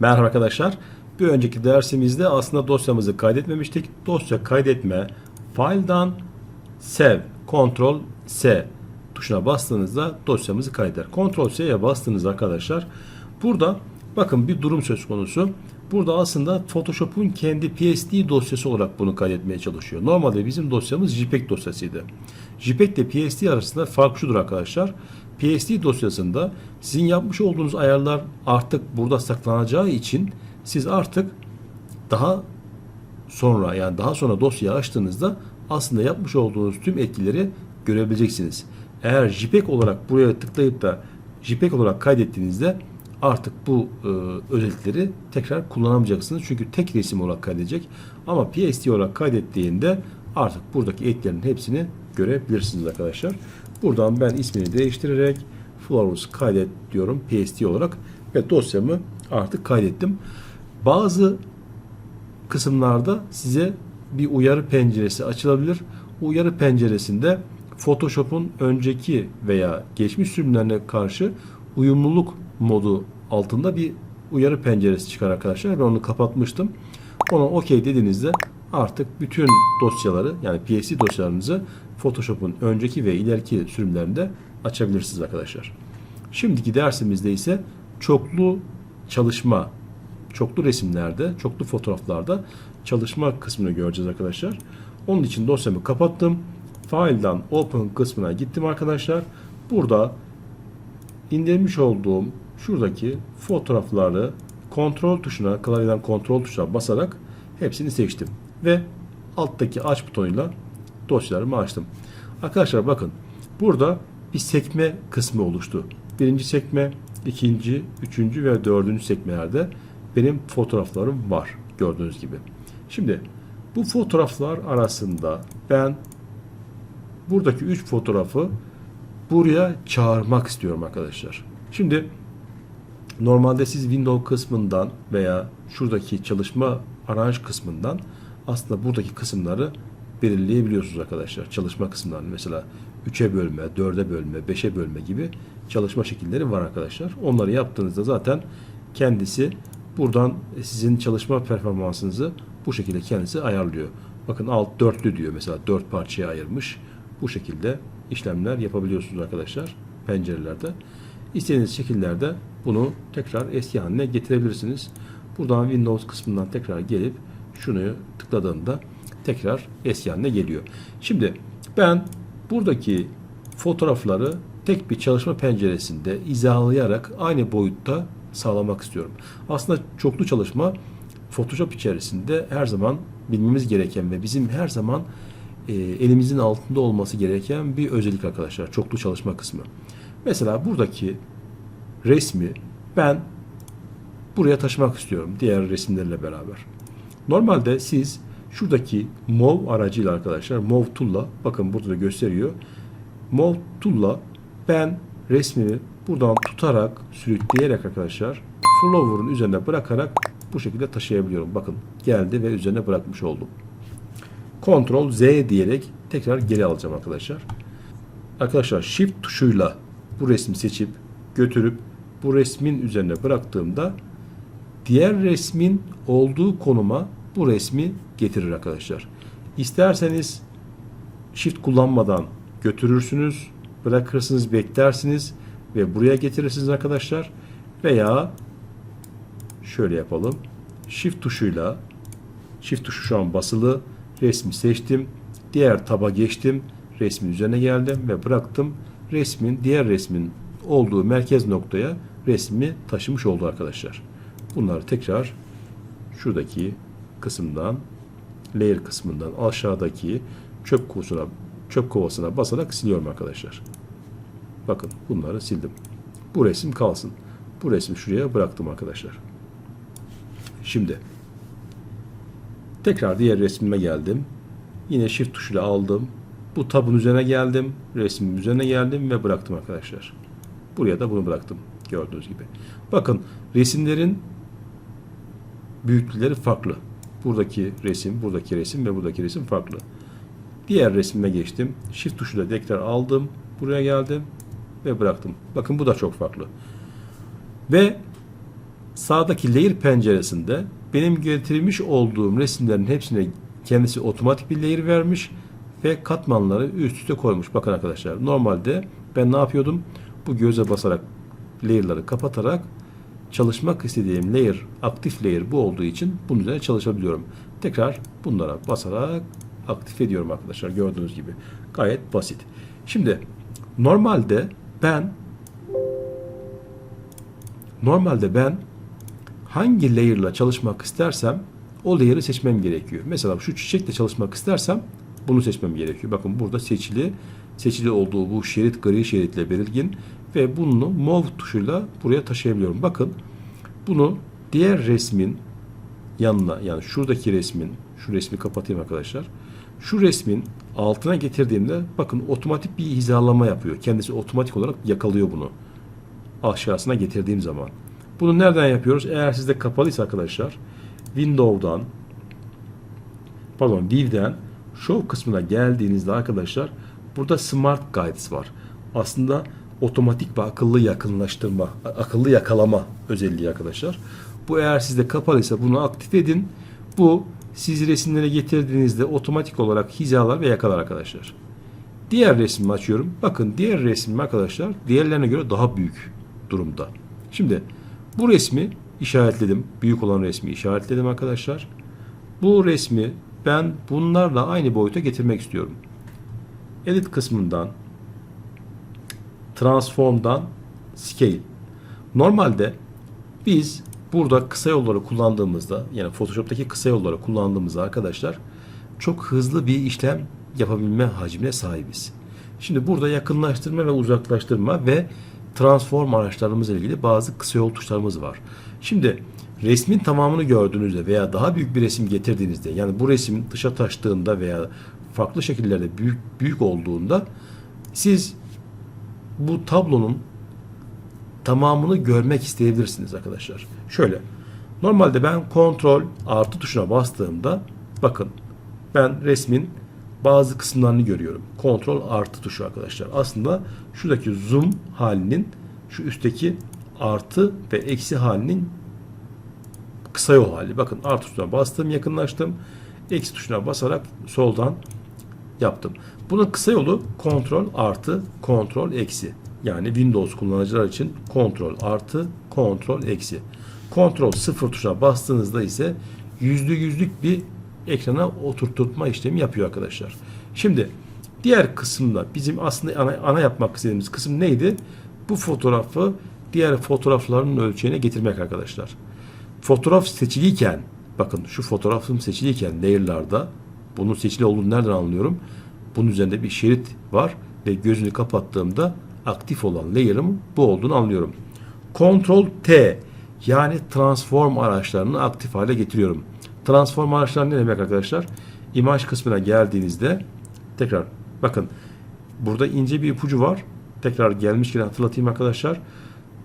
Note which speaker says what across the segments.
Speaker 1: Merhaba arkadaşlar. Bir önceki dersimizde aslında dosyamızı kaydetmemiştik. Dosya kaydetme, file'dan save, Ctrl S tuşuna bastığınızda dosyamızı kaydeder. Ctrl S'ye bastığınızda arkadaşlar burada bakın bir durum söz konusu. Burada aslında Photoshop'un kendi PSD dosyası olarak bunu kaydetmeye çalışıyor. Normalde bizim dosyamız JPEG dosyasıydı. JPEG ile PSD arasında fark şudur arkadaşlar. PSD dosyasında sizin yapmış olduğunuz ayarlar artık burada saklanacağı için siz artık daha sonra yani daha sonra dosyayı açtığınızda aslında yapmış olduğunuz tüm etkileri görebileceksiniz. Eğer JPEG olarak buraya tıklayıp da JPEG olarak kaydettiğinizde artık bu e, özellikleri tekrar kullanamayacaksınız. Çünkü tek resim olarak kaydedecek. Ama PSD olarak kaydettiğinde artık buradaki etkilerin hepsini görebilirsiniz arkadaşlar. Buradan ben ismini değiştirerek Flowers kaydet diyorum PSD olarak ve dosyamı artık kaydettim. Bazı kısımlarda size bir uyarı penceresi açılabilir. Uyarı penceresinde Photoshop'un önceki veya geçmiş sürümlerine karşı uyumluluk modu altında bir uyarı penceresi çıkar arkadaşlar. Ben onu kapatmıştım. Ona OK dediğinizde artık bütün dosyaları yani PSD dosyalarınızı Photoshop'un önceki ve ileriki sürümlerinde açabilirsiniz arkadaşlar. Şimdiki dersimizde ise çoklu çalışma, çoklu resimlerde, çoklu fotoğraflarda çalışma kısmını göreceğiz arkadaşlar. Onun için dosyamı kapattım. File'dan Open kısmına gittim arkadaşlar. Burada indirmiş olduğum şuradaki fotoğrafları kontrol tuşuna, klavyeden kontrol tuşuna basarak hepsini seçtim. Ve alttaki aç butonuyla dosyalarımı açtım. Arkadaşlar bakın burada bir sekme kısmı oluştu. Birinci sekme, ikinci, üçüncü ve dördüncü sekmelerde benim fotoğraflarım var gördüğünüz gibi. Şimdi bu fotoğraflar arasında ben buradaki üç fotoğrafı buraya çağırmak istiyorum arkadaşlar. Şimdi normalde siz Windows kısmından veya şuradaki çalışma aranj kısmından aslında buradaki kısımları belirleyebiliyorsunuz arkadaşlar. Çalışma kısımlarını mesela 3'e bölme, 4'e bölme, 5'e bölme gibi çalışma şekilleri var arkadaşlar. Onları yaptığınızda zaten kendisi buradan sizin çalışma performansınızı bu şekilde kendisi ayarlıyor. Bakın alt dörtlü diyor mesela dört parçaya ayırmış. Bu şekilde işlemler yapabiliyorsunuz arkadaşlar pencerelerde. İstediğiniz şekillerde bunu tekrar eski haline getirebilirsiniz. Buradan Windows kısmından tekrar gelip şunu tıkladığında tekrar eski geliyor. Şimdi ben buradaki fotoğrafları tek bir çalışma penceresinde izahlayarak aynı boyutta sağlamak istiyorum. Aslında çoklu çalışma Photoshop içerisinde her zaman bilmemiz gereken ve bizim her zaman e, elimizin altında olması gereken bir özellik arkadaşlar. Çoklu çalışma kısmı. Mesela buradaki resmi ben buraya taşımak istiyorum diğer resimlerle beraber. Normalde siz şuradaki Move aracıyla arkadaşlar Move Tool'la bakın burada da gösteriyor. Move Tool'la ben resmimi buradan tutarak sürükleyerek arkadaşlar Flower'ın üzerine bırakarak bu şekilde taşıyabiliyorum. Bakın geldi ve üzerine bırakmış oldum. Ctrl Z diyerek tekrar geri alacağım arkadaşlar. Arkadaşlar Shift tuşuyla bu resmi seçip götürüp bu resmin üzerine bıraktığımda diğer resmin olduğu konuma bu resmi getirir arkadaşlar. İsterseniz Shift kullanmadan götürürsünüz, bırakırsınız, beklersiniz ve buraya getirirsiniz arkadaşlar. Veya şöyle yapalım. Shift tuşuyla Shift tuşu şu an basılı. Resmi seçtim. Diğer taba geçtim. Resmin üzerine geldim ve bıraktım. Resmin diğer resmin olduğu merkez noktaya resmi taşımış oldu arkadaşlar. Bunları tekrar şuradaki kısımdan layer kısmından aşağıdaki çöp kovasına çöp kovasına basarak siliyorum arkadaşlar. Bakın bunları sildim. Bu resim kalsın. Bu resmi şuraya bıraktım arkadaşlar. Şimdi tekrar diğer resmime geldim. Yine shift tuşuyla aldım. Bu tabın üzerine geldim. Resmin üzerine geldim ve bıraktım arkadaşlar. Buraya da bunu bıraktım. Gördüğünüz gibi. Bakın resimlerin büyüklükleri farklı. Buradaki resim, buradaki resim ve buradaki resim farklı. Diğer resmime geçtim. Shift tuşuyla tekrar aldım. Buraya geldim ve bıraktım. Bakın bu da çok farklı. Ve Sağdaki layer penceresinde benim getirmiş olduğum resimlerin hepsine kendisi otomatik bir layer vermiş ve katmanları üst üste koymuş. Bakın arkadaşlar normalde ben ne yapıyordum? Bu göze basarak layer'ları kapatarak çalışmak istediğim layer, aktif layer bu olduğu için bunun üzerine çalışabiliyorum. Tekrar bunlara basarak aktif ediyorum arkadaşlar gördüğünüz gibi. Gayet basit. Şimdi normalde ben normalde ben hangi layer'la çalışmak istersem o layer'ı seçmem gerekiyor. Mesela şu çiçekle çalışmak istersem bunu seçmem gerekiyor. Bakın burada seçili seçili olduğu bu şerit gri şeritle belirgin ve bunu move tuşuyla buraya taşıyabiliyorum. Bakın bunu diğer resmin yanına yani şuradaki resmin şu resmi kapatayım arkadaşlar. Şu resmin altına getirdiğimde bakın otomatik bir hizalama yapıyor. Kendisi otomatik olarak yakalıyor bunu. Aşağısına getirdiğim zaman. Bunu nereden yapıyoruz? Eğer sizde kapalıysa arkadaşlar Windows'dan pardon View'den Show kısmına geldiğinizde arkadaşlar burada Smart Guides var. Aslında otomatik ve akıllı yakınlaştırma, akıllı yakalama özelliği arkadaşlar. Bu eğer sizde kapalıysa bunu aktif edin. Bu siz resimleri getirdiğinizde otomatik olarak hizalar ve yakalar arkadaşlar. Diğer resmimi açıyorum. Bakın diğer resmim arkadaşlar diğerlerine göre daha büyük durumda. Şimdi bu resmi işaretledim. Büyük olan resmi işaretledim arkadaşlar. Bu resmi ben bunlarla aynı boyuta getirmek istiyorum. Edit kısmından Transform'dan Scale. Normalde biz burada kısa yolları kullandığımızda yani Photoshop'taki kısa yolları kullandığımızda arkadaşlar çok hızlı bir işlem yapabilme hacmine sahibiz. Şimdi burada yakınlaştırma ve uzaklaştırma ve transform araçlarımızla ilgili bazı kısa yol tuşlarımız var. Şimdi resmin tamamını gördüğünüzde veya daha büyük bir resim getirdiğinizde yani bu resim dışa taştığında veya farklı şekillerde büyük büyük olduğunda siz bu tablonun tamamını görmek isteyebilirsiniz arkadaşlar. Şöyle. Normalde ben kontrol artı tuşuna bastığımda bakın ben resmin bazı kısımlarını görüyorum. Kontrol artı tuşu arkadaşlar. Aslında şuradaki zoom halinin şu üstteki artı ve eksi halinin kısa yol hali. Bakın artı tuşuna bastım, yakınlaştım. Eksi tuşuna basarak soldan yaptım. Bunun kısa yolu kontrol artı kontrol eksi. Yani Windows kullanıcılar için kontrol artı kontrol eksi. Kontrol sıfır tuşuna bastığınızda ise yüzde yüzlük bir ekrana oturtma işlemi yapıyor arkadaşlar. Şimdi diğer kısımda bizim aslında ana, ana yapmak istediğimiz kısım neydi? Bu fotoğrafı diğer fotoğrafların ölçeğine getirmek arkadaşlar. Fotoğraf seçiliyken bakın şu fotoğrafım seçiliyken layer'larda bunun seçili olduğunu nereden anlıyorum? Bunun üzerinde bir şerit var ve gözünü kapattığımda aktif olan layer'ım bu olduğunu anlıyorum. Ctrl T yani transform araçlarını aktif hale getiriyorum. Transform araçlar ne demek arkadaşlar? İmaj kısmına geldiğinizde tekrar bakın burada ince bir ipucu var. Tekrar gelmişken hatırlatayım arkadaşlar.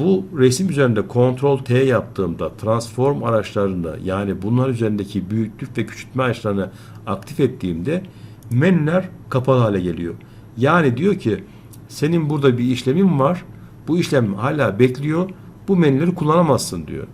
Speaker 1: Bu resim üzerinde Ctrl T yaptığımda transform araçlarında yani bunlar üzerindeki büyüklük ve küçültme araçlarını aktif ettiğimde menüler kapalı hale geliyor. Yani diyor ki senin burada bir işlemin var. Bu işlem hala bekliyor. Bu menüleri kullanamazsın diyor.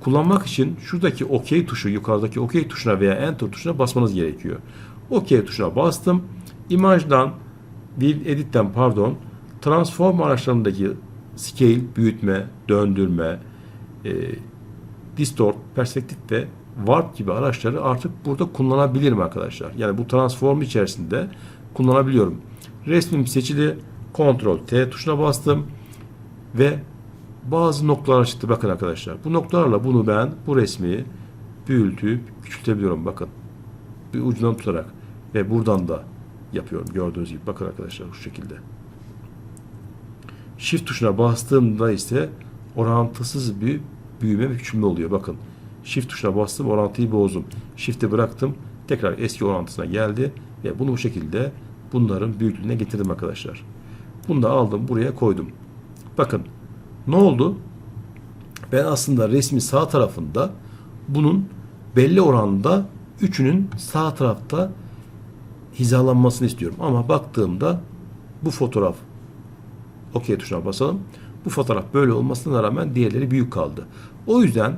Speaker 1: Kullanmak için şuradaki OK tuşu, yukarıdaki OK tuşuna veya Enter tuşuna basmanız gerekiyor. OK tuşuna bastım. İmajdan, Will Edit'ten pardon, transform araçlarındaki scale, büyütme, döndürme, e, distort, perspektif ve warp gibi araçları artık burada kullanabilirim arkadaşlar. Yani bu transform içerisinde kullanabiliyorum. Resmim seçili, Ctrl T tuşuna bastım ve bazı noktalar çıktı bakın arkadaşlar. Bu noktalarla bunu ben bu resmi büyütüp küçültebiliyorum bakın. Bir ucundan tutarak ve buradan da yapıyorum gördüğünüz gibi. Bakın arkadaşlar şu şekilde. Shift tuşuna bastığımda ise orantısız bir büyüme ve küçülme oluyor. Bakın. Shift tuşuna bastım orantıyı bozdum. Shift'i bıraktım. Tekrar eski orantısına geldi ve bunu bu şekilde bunların büyüklüğüne getirdim arkadaşlar. Bunu da aldım buraya koydum. Bakın ne oldu? Ben aslında resmin sağ tarafında bunun belli oranda üçünün sağ tarafta hizalanmasını istiyorum. Ama baktığımda bu fotoğraf OK tuşuna basalım. Bu fotoğraf böyle olmasına rağmen diğerleri büyük kaldı. O yüzden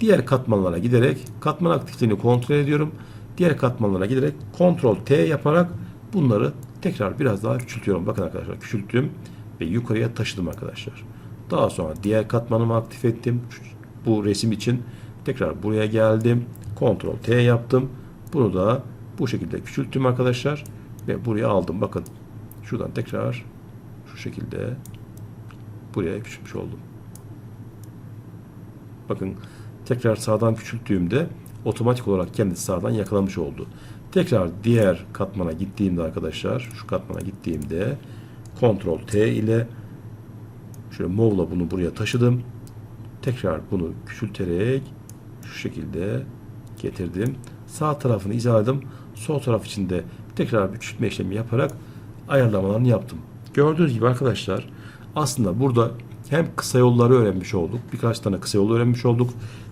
Speaker 1: diğer katmanlara giderek katman aktifliğini kontrol ediyorum. Diğer katmanlara giderek kontrol T yaparak bunları tekrar biraz daha küçültüyorum. Bakın arkadaşlar küçülttüm ve yukarıya taşıdım arkadaşlar. Daha sonra diğer katmanımı aktif ettim. Bu resim için tekrar buraya geldim. Kontrol T yaptım. Bunu da bu şekilde küçülttüm arkadaşlar. Ve buraya aldım. Bakın şuradan tekrar şu şekilde buraya küçültmüş oldum. Bakın tekrar sağdan küçülttüğümde otomatik olarak kendisi sağdan yakalamış oldu. Tekrar diğer katmana gittiğimde arkadaşlar şu katmana gittiğimde Ctrl T ile şöyle move'la bunu buraya taşıdım. Tekrar bunu küçülterek şu şekilde getirdim. Sağ tarafını hizaladım. Sol taraf için de tekrar bir küçültme işlemi yaparak ayarlamalarını yaptım. Gördüğünüz gibi arkadaşlar aslında burada hem kısa yolları öğrenmiş olduk. Birkaç tane kısa yol öğrenmiş olduk.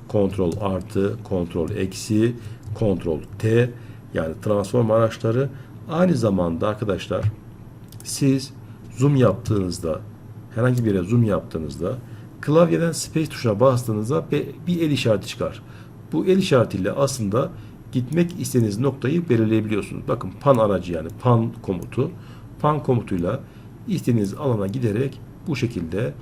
Speaker 1: Kontrol artı, kontrol eksi, kontrol T yani transform araçları. Aynı zamanda arkadaşlar siz zoom yaptığınızda herhangi bir yere zoom yaptığınızda klavyeden space tuşuna bastığınızda bir el işareti çıkar. Bu el işaretiyle aslında gitmek istediğiniz noktayı belirleyebiliyorsunuz. Bakın pan aracı yani pan komutu. Pan komutuyla istediğiniz alana giderek bu şekilde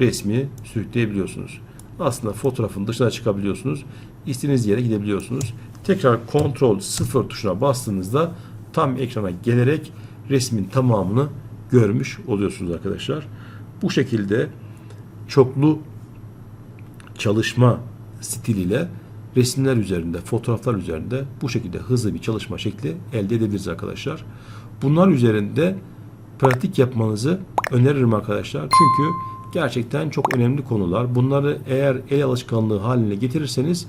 Speaker 1: resmi sürükleyebiliyorsunuz. Aslında fotoğrafın dışına çıkabiliyorsunuz. İstediğiniz yere gidebiliyorsunuz. Tekrar kontrol 0 tuşuna bastığınızda tam ekrana gelerek resmin tamamını görmüş oluyorsunuz arkadaşlar. Bu şekilde çoklu çalışma stiliyle resimler üzerinde, fotoğraflar üzerinde bu şekilde hızlı bir çalışma şekli elde edebiliriz arkadaşlar. Bunlar üzerinde pratik yapmanızı öneririm arkadaşlar. Çünkü gerçekten çok önemli konular. Bunları eğer el alışkanlığı haline getirirseniz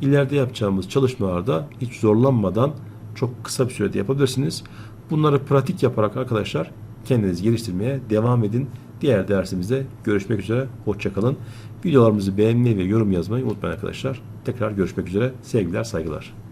Speaker 1: ileride yapacağımız çalışmalarda hiç zorlanmadan çok kısa bir sürede yapabilirsiniz. Bunları pratik yaparak arkadaşlar kendinizi geliştirmeye devam edin. Diğer dersimizde görüşmek üzere. Hoşçakalın. Videolarımızı beğenmeyi ve yorum yazmayı unutmayın arkadaşlar. Tekrar görüşmek üzere. Sevgiler, saygılar.